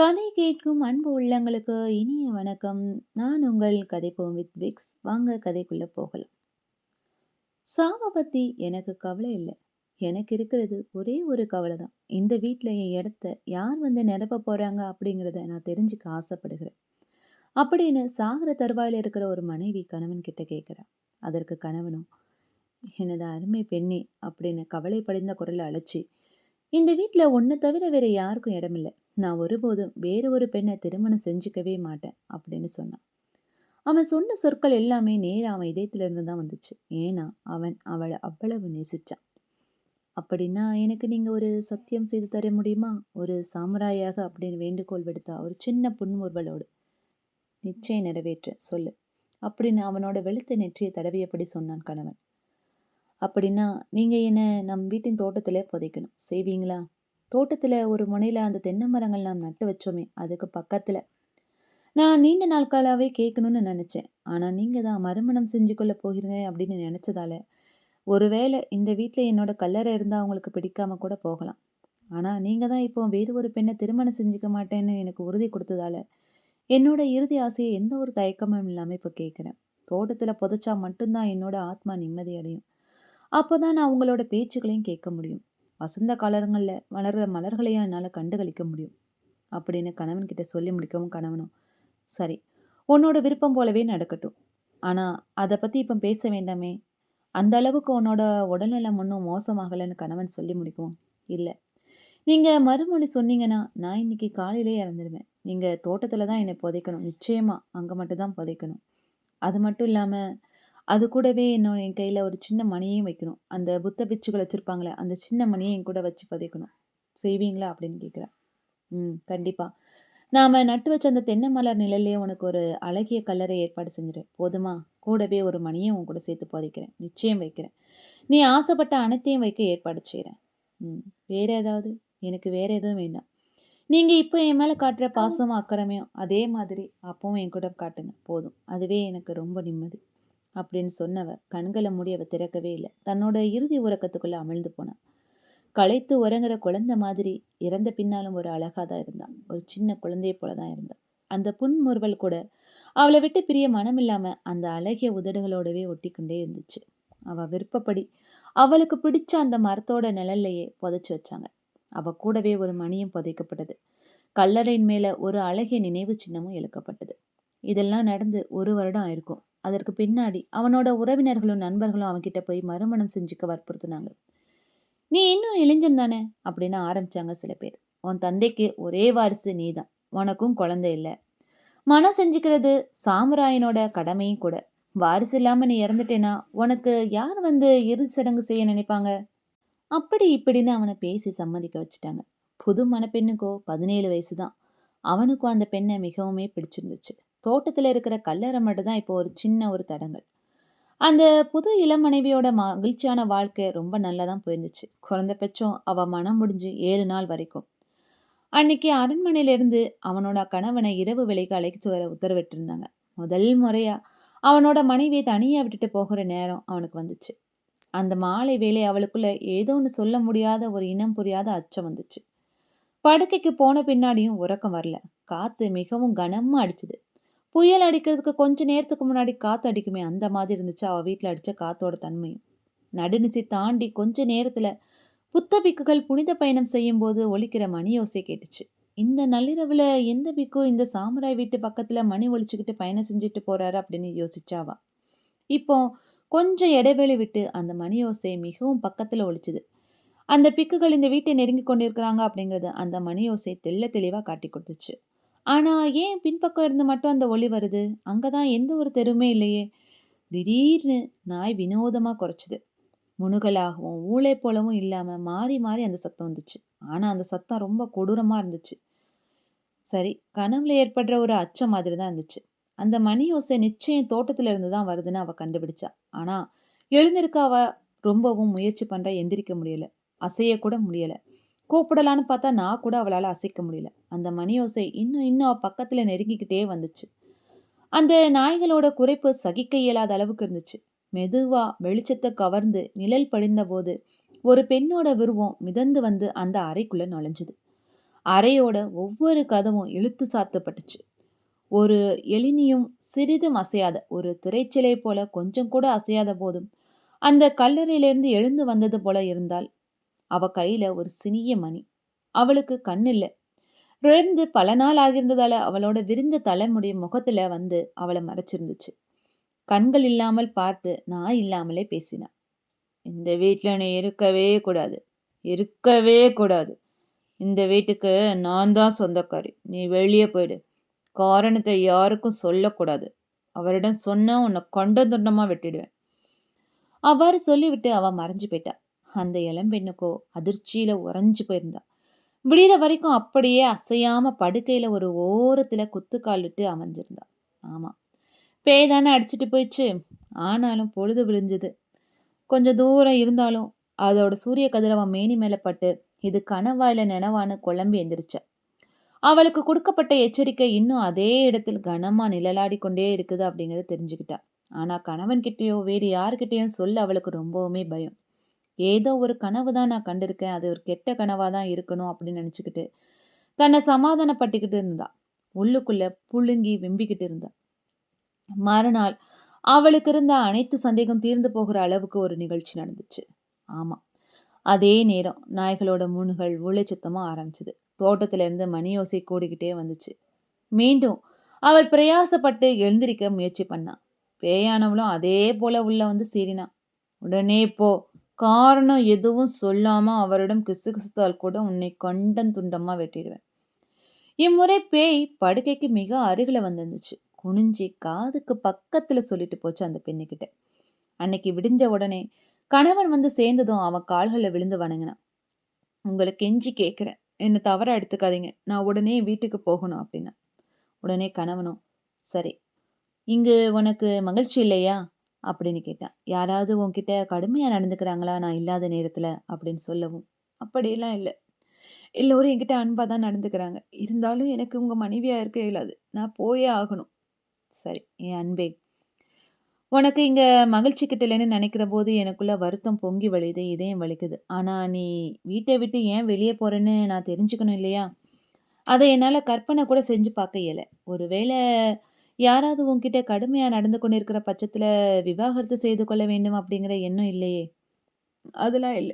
கதை கேட்கும் அன்பு உள்ளங்களுக்கு இனிய வணக்கம். நான் உங்கள் கதைப்போம் வித் விக்ஸ். வாங்க கதைக்குள்ளே போகலாம். சாவை பற்றி எனக்கு கவலை இல்லை எனக்கு இருக்கிறது ஒரே ஒரு கவலை தான். இந்த வீட்டில் என் இடத்த யார் வந்து நிரப்ப போகிறாங்க அப்படிங்கிறத நான் தெரிஞ்சுக்க ஆசைப்படுகிறேன். அப்படின்னு சாகர தருவாயில் இருக்கிற ஒரு மனைவி கணவன் கிட்ட கேட்கிறா. அதற்கு கணவனும், எனது அருமை பெண்ணே அப்படின்னு கவலைப்படைந்த குரலை அழைச்சி இந்த வீட்டில் ஒன்றை தவிர வேற யாருக்கும் இடமில்லை நான் ஒருபோதும் வேறு ஒரு பெண்ணை திருமணம் செஞ்சுக்கவே மாட்டேன் அப்படின்னு சொன்னான். அவன் சொன்ன சொற்கள் எல்லாமே நேராக அவன் இதயத்திலிருந்து தான் வந்துச்சு. ஏன்னா அவன் அவளை அவ்வளவு நேசிச்சான். அப்படின்னா எனக்கு நீங்கள் ஒரு சத்தியம் செய்து தர முடியுமா? ஒரு சாமராயாக அப்படின்னு வேண்டுகோள் விடுத்தா ஒரு சின்ன புன்முறுவலோடு. நிச்சயம் நிறைவேற்ற சொல்லு அப்படின்னு அவனோட வெளுத்த நெற்றியை தடவியபடி சொன்னான் கணவன். அப்படின்னா நீங்கள் என்னை நம் வீட்டின் தோட்டத்திலே புதைக்கணும். செய்வீங்களா? தோட்டத்தில் ஒரு முனையில் அந்த தென்னை மரங்கள் நாம் நட்டு வச்சோமே அதுக்கு பக்கத்தில். நான் நீண்ட நாட்களாகவே கேட்கணும்னு நினச்சேன். ஆனால் நீங்கள் தான் மறுமணம் செஞ்சு கொள்ள போகிறீங்க அப்படின்னு நினச்சதால ஒருவேளை இந்த வீட்டில் என்னோட கல்லறை இருந்தால் அவங்களுக்கு பிடிக்காம கூட போகலாம். ஆனால் நீங்கள் தான் இப்போ வேறு ஒரு பெண்ணை திருமணம் செஞ்சுக்க மாட்டேன்னு எனக்கு உறுதி கொடுத்ததால என்னோட இறுதி ஆசையை எந்த ஒரு தயக்கமும் இல்லாமல் இப்போ கேட்குறேன். தோட்டத்தில் புதைச்சா மட்டும்தான் என்னோட ஆத்மா நிம்மதி அடையும். அப்போதான் நான் உங்களோட பேச்சுகளையும் கேட்க முடியும். வசந்த காலங்களில் வளர்கிற மலர்களையும் என்னால் கண்டுகளிக்க முடியும். அப்படின்னு கணவன் கிட்ட சொல்லி முடிக்கவும் கணவனும் சரி உன்னோட விருப்பம் போலவே நடக்கட்டும். ஆனால் அதை பற்றி இப்போ பேச வேண்டாமே. அந்த அளவுக்கு உன்னோட உடல்நலம் ஒன்றும் மோசமாகலைன்னு கணவன் சொல்லி முடிக்கவும் இல்லை. நீங்கள் மறுமொழி சொன்னீங்கன்னா நான் இன்னைக்கு காலையிலே இறந்துடுவேன் நீங்கள் தோட்டத்தில் தான் என்னை புதைக்கணும். நிச்சயமாக அங்கே மட்டும் தான் புதைக்கணும். அது மட்டும் இல்லாமல் அது கூடவே இன்னும் என் கையில் ஒரு சின்ன மணியையும் வைக்கணும். அந்த புத்த பிச்சுகள் வச்சுருப்பாங்களே அந்த சின்ன மணியை என் கூட வச்சு பதிக்கணும். செய்வீங்களா? அப்படின்னு கேட்குறேன். ம் கண்டிப்பாக நாம் நட்டு வச்ச அந்த தென்னை மலர் நிழல்லையே உனக்கு ஒரு அழகிய கல்லறை ஏற்பாடு செஞ்சிடு போதுமா? கூடவே ஒரு மணியை உன் கூட சேர்த்து புதைக்கிறேன். நிச்சயம் வைக்கிறேன். நீ ஆசைப்பட்ட அனைத்தையும் வைக்க ஏற்பாடு செய்கிறேன் ம் வேறு ஏதாவது? எனக்கு வேறு எதுவும் வேண்டாம். நீங்கள் இப்போ என் மேலே காட்டுற பாசமும் அக்கறமையும் அதே மாதிரி அப்பவும் என் கூட காட்டுங்க. போதும். அதுவே எனக்கு ரொம்ப நிம்மதி. அப்படின்னு சொன்னவ கண்களை மூடி அவ திறக்கவே இல்லை. தன்னோட இறுதி உறக்கத்துக்குள்ள அமிழ்ந்து போனான் களைத்து உறங்குற குழந்தை மாதிரி இறந்த பின்னாலும் ஒரு அழகா தான் இருந்தான் ஒரு சின்ன குழந்தைய போல தான் இருந்தான் அந்த புன்முறுவல் கூட அவளை விட்டு பிரிய மனம் இல்லாம அந்த அழகிய உதடுகளோடவே ஒட்டிக்கொண்டே இருந்துச்சு. அவ விருப்பப்படி அவளுக்கு பிடிச்ச அந்த மரத்தோட நிழல்லையே புதைச்சி வச்சாங்க. அவ கூடவே ஒரு மணியும் புதைக்கப்பட்டது. கல்லறையின் மேல ஒரு அழகிய நினைவு சின்னமும் எழுக்கப்பட்டது இதெல்லாம் நடந்து ஒரு வருடம் ஆயிருக்கும். அதற்கு பின்னாடி அவனோட உறவினர்களும் நண்பர்களும் அவன்கிட்ட போய் மறுமணம் செஞ்சுக்க வற்புறுத்தினாங்க. நீ இன்னும் இளைஞன் தானே? அப்படின்னு ஆரம்பிச்சாங்க சில பேர். உன் தந்தைக்கு ஒரே வாரிசு நீதான். உனக்கும் குழந்தை இல்லை. மனம் செஞ்சுக்கிறது சாமுராயனோட கடமையும் கூட. வாரிசு இல்லாம நீ இறந்துட்டேனா? உனக்கு யார் வந்து இரு சடங்கு செய்ய நினைப்பாங்க? அப்படி இப்படின்னு அவனை பேசி சம்மதிக்க வச்சுட்டாங்க. புது மணப்பெண்ணுக்கோ பதினேழு வயசு தான். அவனுக்கும் அந்த பெண்ணை மிகவுமே பிடிச்சிருந்துச்சு. தோட்டத்தில் இருக்கிற கல்லறை மட்டும் தான் இப்போ ஒரு சின்ன ஒரு தடங்கள். அந்த புது இளம் மனைவியோட மகிழ்ச்சியான வாழ்க்கை ரொம்ப நல்லா தான் போயிருந்துச்சு. குறைந்தபட்சம் அவள் மனம் முடிஞ்சு ஏழு நாள் வரைக்கும். அன்னைக்கு அரண்மனையிலிருந்து அவனோட கணவனை இரவு விலைக்கு அழைத்து வர உத்தரவிட்டிருந்தாங்க. முதல் முறையாக அவனோட மனைவியை தனியாக விட்டுட்டு போகிற நேரம் அவனுக்கு வந்துச்சு. அந்த மாலை வேலை அவளுக்குள்ள ஏதோ ஒன்று சொல்ல முடியாத ஒரு இனம் புரியாத அச்சம் வந்துச்சு. படுக்கைக்கு போன பின்னாடியும் உறக்கம் வரல. காற்று மிகவும் கனமாக அடிச்சுது. புயல் அடிக்கிறதுக்கு கொஞ்ச நேரத்துக்கு முன்னாடி காற்று அடிக்குமே அந்த மாதிரி இருந்துச்சு. அவள் வீட்டில் அடித்த காத்தோட தன்மையும் நடுநிசி தாண்டி கொஞ்ச நேரத்தில் புத்த பிக்குகள் புனித பயணம் செய்யும் போது ஒழிக்கிற மணி யோசை கேட்டுச்சு. இந்த நள்ளிரவில் எந்த பிக்கும் இந்த சாமுராய் வீட்டு பக்கத்தில் மணி ஒழிச்சுக்கிட்டு பயணம் செஞ்சுட்டு போகிறாரு அப்படின்னு யோசிச்சாவா இப்போ கொஞ்சம் இடைவெளி விட்டு அந்த மணி யோசை மிகவும் பக்கத்தில் ஒழிச்சுது அந்த பிக்குகள் இந்த வீட்டை நெருங்கி கொண்டிருக்கிறாங்க அப்படிங்கிறது அந்த மணி யோசை தெள்ள தெளிவாக காட்டி கொடுத்துச்சு. ஆனால் ஏன் பின்பக்கம் இருந்து மட்டும் அந்த ஒளி வருது? அங்கே தான் எந்த ஒரு தெருமே இல்லையே! திடீர்னு நாய் வினோதமாக குறைச்சிது முணுகலாகவும், ஊளை போலவும் இல்லாமல் மாறி மாறி அந்த சத்தம் வந்துச்சு. ஆனால் அந்த சத்தம் ரொம்ப கொடூரமாக இருந்துச்சு. சரி, கனவுல ஏற்படுற ஒரு அச்சம் மாதிரி தான் இருந்துச்சு. அந்த மணி ஓசை நிச்சயம் தோட்டத்தில் இருந்து தான் வருதுன்னு அவள் கண்டுபிடிச்சா. ஆனால் எழுந்திருக்க அவள் ரொம்பவும் முயற்சி பண்ணுற எந்திரிக்க முடியலை அசையக்கூட கூட கூப்பிடலான்னு பார்த்தா நான் கூட அவளால் அசைக்க முடியல. அந்த மணியோசை இன்னும் இன்னும் பக்கத்தில் நெருங்கிக்கிட்டே வந்துச்சு. அந்த நாய்களோட குறைப்பு சகிக்க இயலாத அளவுக்கு இருந்துச்சு. மெதுவா வெளிச்சத்தை கவர்ந்து நிழல் படிந்தபோது ஒரு பெண்ணோட விருவம் மிதந்து வந்து அந்த அறைக்குள்ள நுழைஞ்சுது. அறையோட ஒவ்வொரு கதவும் இழுத்து சாத்தப்பட்டுச்சு. ஒரு எளினியும் சிறிதும் அசையாத ஒரு திரைச்சிலை போல கொஞ்சம் கூட அசையாத போதும், அந்த கல்லறையிலிருந்து எழுந்து வந்தது போல இருந்தால் அவ கையில ஒரு சிறிய மணி. அவளுக்கு கண் இல்லை இறந்து பல நாள் ஆகியிருந்ததால அவளோட விரிந்த தலைமுடி முகத்துல வந்து அவளை மறைச்சிருந்துச்சு. கண்கள் இல்லாமல் பார்த்து நான் இல்லாமலே பேசினான் இந்த வீட்டில் நீ இருக்கவே கூடாது. இருக்கவே கூடாது. இந்த வீட்டுக்கு நான் தான் சொந்தக்காரி. நீ வெளியே போயிடு. காரணத்தை யாருக்கும் சொல்லக்கூடாது. அவரிடம் சொன்ன உன்னை கொண்ட துண்டமாக வெட்டிடுவேன். அவ்வாறு சொல்லிவிட்டு அவள் மறைஞ்சு போயிட்டா. அந்த இளம்பெண்ணுக்கோ அதிர்ச்சியில் உறைஞ்சு போயிருந்தா. விடியற வரைக்கும் அப்படியே அசையாமல் படுக்கையில் ஒரு ஓரத்தில் குத்துக்காலிட்டு அமைஞ்சிருந்தா ஆமாம் பேய் தானே அடிச்சிட்டு போயிடுச்சு. ஆனாலும் பொழுது விழிஞ்சுது கொஞ்சம் தூரம் இருந்தாலும் அதோட சூரிய கதிரவன் மேனி மேலே பட்டு இது கணவாயில் நினவான்னு நெனவான்னு குழம்பி எந்திரிச்சா. அவளுக்கு கொடுக்கப்பட்ட எச்சரிக்கை இன்னும் அதே இடத்தில் கனமாக நிழலாடி கொண்டே இருக்குது அப்படிங்கிறத தெரிஞ்சுக்கிட்டா. ஆனால் கணவன்கிட்டயோ வேறு யார்கிட்டயும் சொல்ல அவளுக்கு ரொம்பவுமே பயம். ஏதோ ஒரு கனவு தான் நான் கண்டிருக்கேன். அது ஒரு கெட்ட கனவாக தான் இருக்கணும் அப்படின்னு நினச்சிக்கிட்டு தன்னை சமாதானப்பட்டுக்கிட்டு இருந்தா. உள்ளுக்குள்ளே புழுங்கி வெம்பிக்கிட்டு இருந்தா. மறுநாள் அவளுக்கு இருந்த அனைத்து சந்தேகம் தீர்ந்து போகிற அளவுக்கு ஒரு நிகழ்ச்சி நடந்துச்சு. ஆமாம் அதே நேரம் நாய்களோட மூணுகள் ஊளைச்சத்தமா ஆரம்பிச்சது. தோட்டத்துல மணியோசை கூடிக்கிட்டே வந்துச்சு. மீண்டும் அவள் பிரயாசப்பட்டு எழுந்திருக்க முயற்சி பண்ணான் பேயானவளும் அதே போல உள்ள வந்து சீறினான் உடனே போ காரணம் எதுவும் சொல்லாமல் அவரிடம் கிசுகிசுத்தால் கூட உன்னை கண்டன் துண்டமாக வெட்டிடுவேன். இம்முறை பேய் படுக்கைக்கு மிக அருகில் வந்துருந்துச்சு. குனிஞ்சி காதுக்கு பக்கத்தில் சொல்லிட்டு போச்சு அந்த பெண்ணுக்கிட்ட அன்னைக்கு விடிஞ்ச உடனே கணவன் வந்து சேர்ந்ததும் அவன் கால்களில் விழுந்து வணங்கினான். உங்களை கெஞ்சி கேட்குறேன். என்னை தவற எடுத்துக்காதீங்க. நான் உடனே வீட்டுக்கு போகணும் அப்படின்னா. உடனே கணவனும் சரி இங்கு உனக்கு மகிழ்ச்சி இல்லையா அப்படின்னு கேட்டான். யாராவது உன்கிட்ட கடுமையாக நடந்துக்கிறாங்களா நான் இல்லாத நேரத்தில் அப்படின்னு சொல்லவும். அப்படியெல்லாம் இல்லை எல்லோரும் என்கிட்ட அன்பாக தான் நடந்துக்கிறாங்க. இருந்தாலும் எனக்கு உங்கள் மனைவியாக இருக்க இயலாது. நான் போயே ஆகணும். சரி என் அன்பே. உனக்கு இங்கே மகிழ்ச்சி கிட்டலன்னு நினைக்கிற போது எனக்குள்ளே வருத்தம் பொங்கி வழியுது, இதயம் வலிக்குது. ஆனால் நீ வீட்டை விட்டு ஏன் வெளியே போகிறேன்னு நான் தெரிஞ்சுக்கணும் இல்லையா? அதை என்னால் கற்பனை கூட செஞ்சு பார்க்க இயலை ஒருவேளை யாராவது உன்கிட்ட கடுமையா நடந்து கொண்டிருக்கிற பட்சத்துல விவாகரத்து செய்து கொள்ள வேண்டும் அப்படிங்கிற எண்ணம் இல்லையே? அதெல்லாம் இல்ல.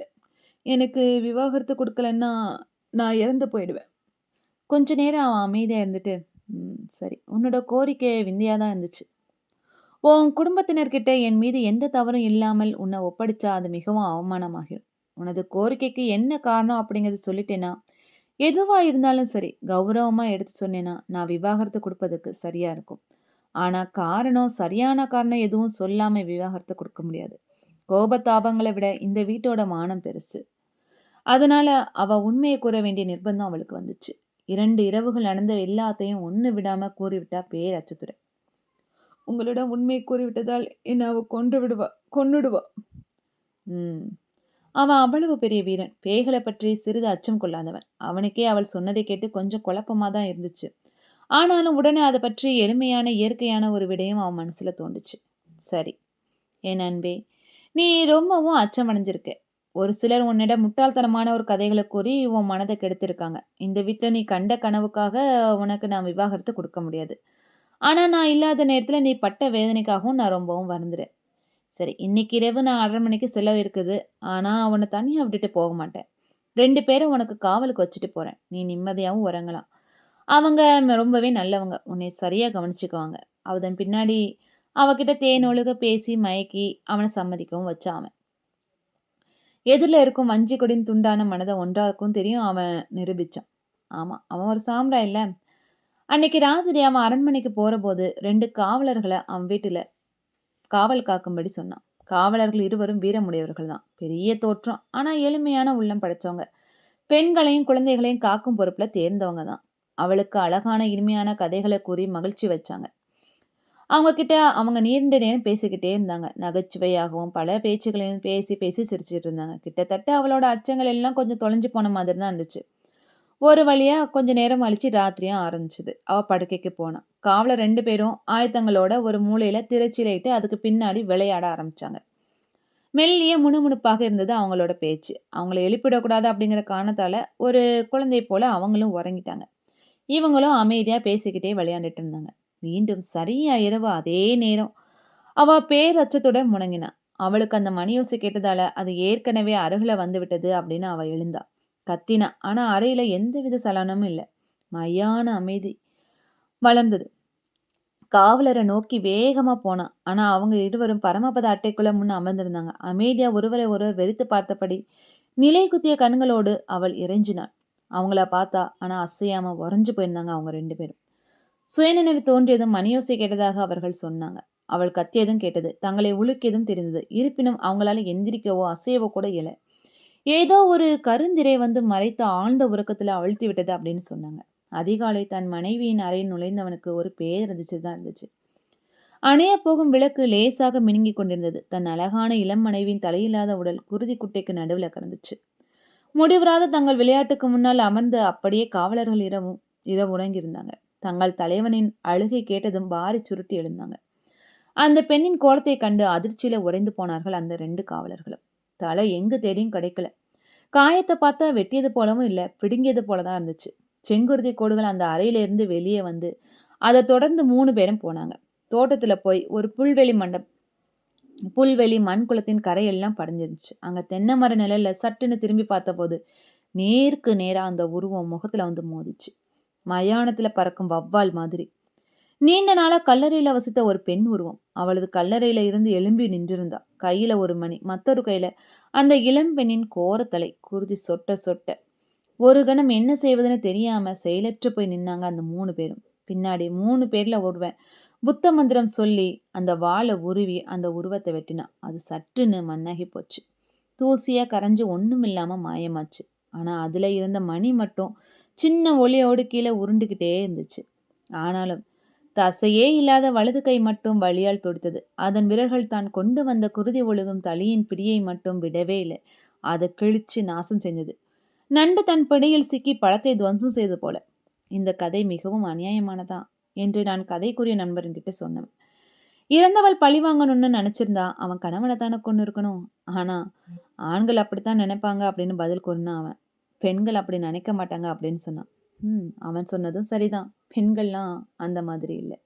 எனக்கு விவாகரத்து குடுக்கலன்னா, நான் இறந்து போயிடுவேன். கொஞ்ச நேரம் அவன் அமைதியா இருந்துட்டு, சரி. உன்னோட கோரிக்கை விந்தையா தான் இருந்துச்சு. உன் குடும்பத்தினர்கிட்ட என் மீது எந்த தவறும் இல்லாமல் உன்னை ஒப்படைச்சா அது மிகவும் அவமானமாகிரும். உனது கோரிக்கைக்கு என்ன காரணம் அப்படிங்கிறத சொல்லிட்டேன்னா, எதுவா இருந்தாலும் சரி, கௌரவமா எடுத்து சொன்னேன்னா, நான் விவாகரத்து குடுப்பதற்கு சரியா இருக்கும். ஆனால் காரணம் சரியான காரணம் எதுவும் சொல்லாமல் விவாகரத்தை கொடுக்க முடியாது. கோபத்தாபங்களை விட இந்த வீட்டோட மானம் பெருசு. அதனால் அவள் உண்மையை கூற வேண்டிய நிர்பந்தம் அவளுக்கு வந்துச்சு. இரண்டு இரவுகள் நடந்த எல்லாத்தையும் ஒன்று விடாமல் கூறிவிட்டா பேர் பேரச்சுத்துறை. உங்களிடம் உண்மையை கூறிவிட்டதால் என்ன அவள் கொன்று விடுவா கொன்னுடுவா. ம். அவன் அவ்வளவு பெரிய வீரன். பேய்களை பற்றி சிறிது அச்சம் கொள்ளாதவன். அவனுக்கே அவள் சொன்னதை கேட்டு கொஞ்சம் குழப்பமாக தான் இருந்துச்சு. ஆனாலும் உடனே அதை பற்றி எளிமையான இயற்கையான ஒரு விடயம் அவன் மனசில் தோண்டுச்சு. சரி. என் அன்பே, நீ ரொம்பவும் அச்சமடைஞ்சிருக்க. ஒரு சிலர் உன்னிடம் முட்டாள்தனமான ஒரு கதைகளை கூறி உன் மனதை கெடுத்திருக்காங்க. இந்த வீட்டில் நீ கண்ட கனவுக்காக உனக்கு நான் விவாகரத்து கொடுக்க முடியாது. ஆனால் நான் இல்லாத நேரத்தில் நீ பட்ட வேதனைக்காகவும் நான் ரொம்பவும் வருந்துறேன். சரி, இன்னைக்கு இரவு நான் அரை மணிக்கு செலவு இருக்குது. ஆனால் உன்னை தனியாக விட்டுட்டு போக மாட்டேன். ரெண்டு பேரும் உனக்கு காவலுக்கு வச்சுட்டு போகிறேன் நீ நிம்மதியாகவும் உறங்கலாம். அவங்க ரொம்பவே நல்லவங்க. உன்னை சரியா கவனிச்சுக்குவாங்க. அதன் பின்னாடி அவகிட்ட தேனொழுக பேசி மயக்கி அவனை சம்மதிக்கவும் வச்சான் அவன். எதிர்ல இருக்கும் வஞ்சி கொடியின் துண்டான மனதை ஒன்றாக்கும் தெரியும் அவன் நிரூபிச்சான். ஆமா, அவன் ஒரு சாம்ராய் இல்ல. அன்னைக்கு ராத்திரி அவன் அரண்மனைக்கு போறபோது 2 காவலர்கள அவன் வீட்டுல காவல் காக்கும்படி சொன்னான். காவலர்கள் இருவரும் வீரமுடையவர்கள் தான். பெரிய தோற்றம். ஆனா எளிமையான உள்ளம் படைச்சவங்க. பெண்களையும் குழந்தைகளையும் காக்கும் பொறுப்புல தேர்ந்தவங்க தான். அவளுக்கு அழகான இனிமையான கதைகளை கூறி மகிழ்ச்சி வச்சாங்க. அவங்க கிட்ட அவங்க நீண்ட நேரம் பேசிக்கிட்டே இருந்தாங்க. நகைச்சுவையாகவும் பல பேச்சுகளையும் பேசி பேசி சிரிச்சிட்டு இருந்தாங்க. கிட்டத்தட்ட அவளோட அச்சங்கள் எல்லாம் கொஞ்சம் தொலைஞ்சு போன மாதிரி தான் இருந்துச்சு. ஒரு வழியா கொஞ்ச நேரம் அழிச்சு ராத்திரியும் ஆரம்பிச்சுது அவ படுக்கைக்கு போனான் காவலர் ரெண்டு பேரும் ஆயத்தங்களோட ஒரு மூலையில் திரைச்சீலையிட்டு அதுக்கு பின்னாடி விளையாட ஆரம்பிச்சாங்க. மெல்லிய முணுமுணுப்பாக இருந்தது அவங்களோட பேச்சு. அவங்கள எழுப்பிடக்கூடாது அப்படிங்கிற காரணத்தால, ஒரு குழந்தை போல அவங்களும் உறங்கிட்டாங்க. இவங்களும் அமைதியாக பேசிக்கிட்டே விளையாண்டுட்டு இருந்தாங்க. மீண்டும் சரியா இரவு அதே நேரம். அவ பேரச்சத்துடன் முணங்கினா. அவளுக்கு அந்த மணியோசை கேட்டதால, அது ஏற்கனவே அருகில வந்துவிட்டது அப்படின்னு அவள் எழுந்தா. கத்தினா. அறையில் எந்த எந்தவித சலனமும் இல்லை மையான அமைதி வளர்ந்தது. காவலரை நோக்கி வேகமாக போனான். ஆனால் அவங்க இருவரும் பரமபத அட்டைக்குள்ள முன் அமர்ந்திருந்தாங்க. அமைதியாக ஒருவரை ஒருவர் வெறித்து பார்த்தபடி, நிலை குத்திய கண்களோடு அவள் இறைஞ்சினாள். அவங்கள பார்த்தா, ஆனால் அசையாமல் உறைஞ்சு போயிருந்தாங்க அவங்க ரெண்டு பேரும். சுயநினைவு தோன்றியதும் மணியோசை கேட்டதாக அவர்கள் சொன்னாங்க. அவள் கத்தியதும் கேட்டது. தங்களை உலுக்கியதும் தெரிந்தது. இருப்பினும் அவங்களால எந்திரிக்கவோ, அசையவோ கூட இயல. ஏதோ ஒரு கருந்திரை வந்து மறைத்து ஆழ்ந்த உறக்கத்தில் அழுத்தி விட்டது அப்படின்னு சொன்னாங்க. அதிகாலை தன் மனைவியின் அறையில் நுழைந்தவனுக்கு ஒரு பேரதிர்ச்சி தான் இருந்துச்சு. அணைய போகும் விளக்கு லேசாக மினுங்கிக் கொண்டிருந்தது. தன் அழகான இளம் மனைவியின் தலையில்லாத உடல் குருதி குட்டைக்கு நடுவில் கிடந்துச்சு. முடிவுறாத தங்கள் விளையாட்டுக்கு முன்னால் அமர்ந்து அப்படியே காவலர்கள் இரவும் இரவு உறங்கியிருந்தாங்க. தங்கள் தலைவனின் அழுகை கேட்டதும் பாரி சுருட்டி எழுந்தாங்க. அந்த பெண்ணின் கோலத்தை கண்டு அதிர்ச்சியில உறைந்து போனார்கள் அந்த ரெண்டு காவலர்களும். தலை எங்கு தேடியும் கிடைக்கல. காயத்தை பார்த்தா வெட்டியது போலவும் இல்லை பிடுங்கியது போலதான் இருந்துச்சு. செங்குருதி கோடுகள் அந்த அறையிலிருந்து வெளியே வந்து அதை தொடர்ந்து மூணு பேரும் போனாங்க. தோட்டத்துல போய் ஒரு புல்வெளி மண்டப் புல்வெளி மண் குளத்தின் கரையெல்லாம் படைஞ்சிருந்துச்சு. அங்கே தென்னை மர நிழல்ல சட்டுன்னு திரும்பி பார்த்தபோது நேருக்கு நேராக அந்த உருவம் முகத்தில் வந்து மோதிச்சு. மயானத்தில் பறக்கும் வவ்வால் மாதிரி. நீண்ட நாளாக கல்லறையில் வசித்த ஒரு பெண் உருவம். அவளது கல்லறையில் இருந்து எழும்பி நின்றிருந்தா. கையில் ஒரு மணி, மற்றொரு கையில் அந்த இளம்பெண்ணின் கோரத்தலை குருதி சொட்ட சொட்ட. ஒரு கணம் என்ன செய்வதுன்னு தெரியாமல் செயலற்று போய் நின்னாங்க அந்த மூணு பேரும். பின்னாடி மூணு பேர்ல ஒருவன் புத்த மந்திரம் சொல்லி அந்த வாளை உருவி அந்த உருவத்தை வெட்டினான். அது சட்டுன்னு மண்ணாகி போச்சு. தூசியா கரைஞ்சு ஒண்ணுமில்லாம மாயமாச்சு. ஆனா அதுல இருந்த மணி மட்டும் சின்ன ஒளியோடு கீழே உருண்டுகிட்டே இருந்துச்சு. ஆனாலும் தசையே இல்லாத வலது கை மட்டும் வழியால் தொடுத்தது. அதன் விரல்கள் தான் கொண்டு வந்த குருதி ஒழுகும் தலியின் பிடியை மட்டும் விடவே இல்லை. அதை கிழிச்சு நாசம் செஞ்சது. நண்டு தன் பிடியில் சிக்கி பழத்தை துவம்சம் செய்தது போல. இந்த கதை மிகவும் அநியாயமானதான் என்று நான் கதைக்குரிய நண்பர்கிட்ட சொன்னேன். இறந்தவள் பழி வாங்கணும்னு நினைச்சிருந்தா அவன் கணவனை தானே கொண்டு இருக்கணும். ஆனா ஆண்கள் அப்படித்தான் நினைப்பாங்க அப்படின்னு பதில் கூறினான் அவன். பெண்கள் அப்படி நினைக்க மாட்டாங்க அப்படின்னு சொன்னான். ம் அவன் சொன்னதும் சரிதான். பெண்கள்லாம் அந்த மாதிரி இல்லை.